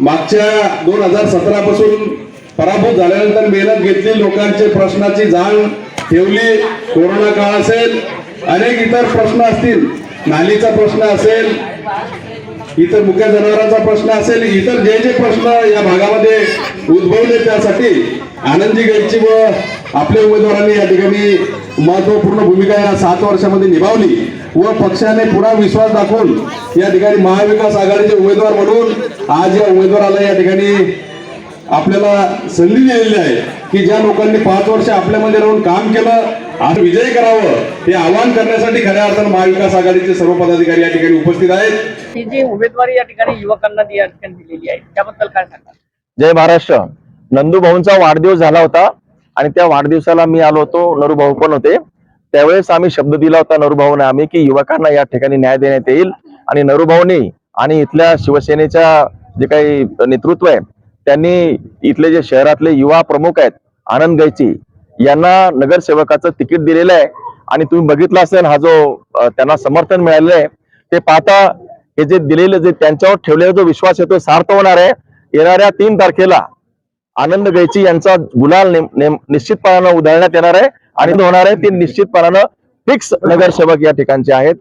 मागच्या दोन हजार सतरा पासून पराभूत झाल्यानंतर मेहनत घेतली लोकांचे प्रश्नाची जाण ठेवली. कोरोना काळ असेल अनेक इतर प्रश्न असतील. नालीचा प्रश्न असेल इतर मुख्या जनावरांचा प्रश्न असेल इतर जे जे प्रश्न या भागामध्ये उद्भवले त्यासाठी आनंदी गायची व आपल्या उमेदवारांनी या ठिकाणी महत्त्वपूर्ण भूमिका या सात वर्षामध्ये निभावली व पक्षाने पुन्हा विश्वास दाखवून या ठिकाणी महाविकास आघाडीचे उमेदवार म्हणून आज या उमेदवाराला या ठिकाणी आपल्याला संधी दिलेली आहे की ज्या लोकांनी पाच वर्ष आपल्यामध्ये राहून काम केलं आज विजय करावं हे आवाहन करण्यासाठी खऱ्या अर्थानं महाविकास आघाडीचे सर्व पदाधिकारी या ठिकाणी उपस्थित आहेत. ही जी उमेदवारी या ठिकाणी युवकांना या ठिकाणी दिलेली आहे त्याबद्दल काय सांगा जय महाराष्ट्र. नंदू भाऊंचा वाढदिवस झाला होता. आणि त्या वाढदिवसाला मी आलो होतो नरुभाऊ पण होते. त्यावेळेस आम्ही शब्द दिला होता नरुभाऊने आम्ही की युवकांना या ठिकाणी न्याय देण्यात येईल. आणि नरुभाऊने आणि इथल्या शिवसेनेच्या जे काही नेतृत्व आहे त्यांनी इथले जे शहरातले युवा प्रमुख आहेत आनंद गायची यांना नगरसेवकाचं तिकीट दिलेलं आहे. आणि तुम्ही बघितलं असेल हा जो त्यांना समर्थन मिळालेलं आहे ते पाहता हे जे दिलेलं जे त्यांच्यावर ठेवलेला जो विश्वास आहे तो सार्थ होणार आहे. येणाऱ्या तीन तारखेला आनंद गायची यांचा गुलाल नेम- नेम- निश्चितपणानं उधळण्यात येणार आहे. आणि होणार आहे ते निश्चितपणानं फिक्स नगरसेवक या ठिकाणचे आहेत.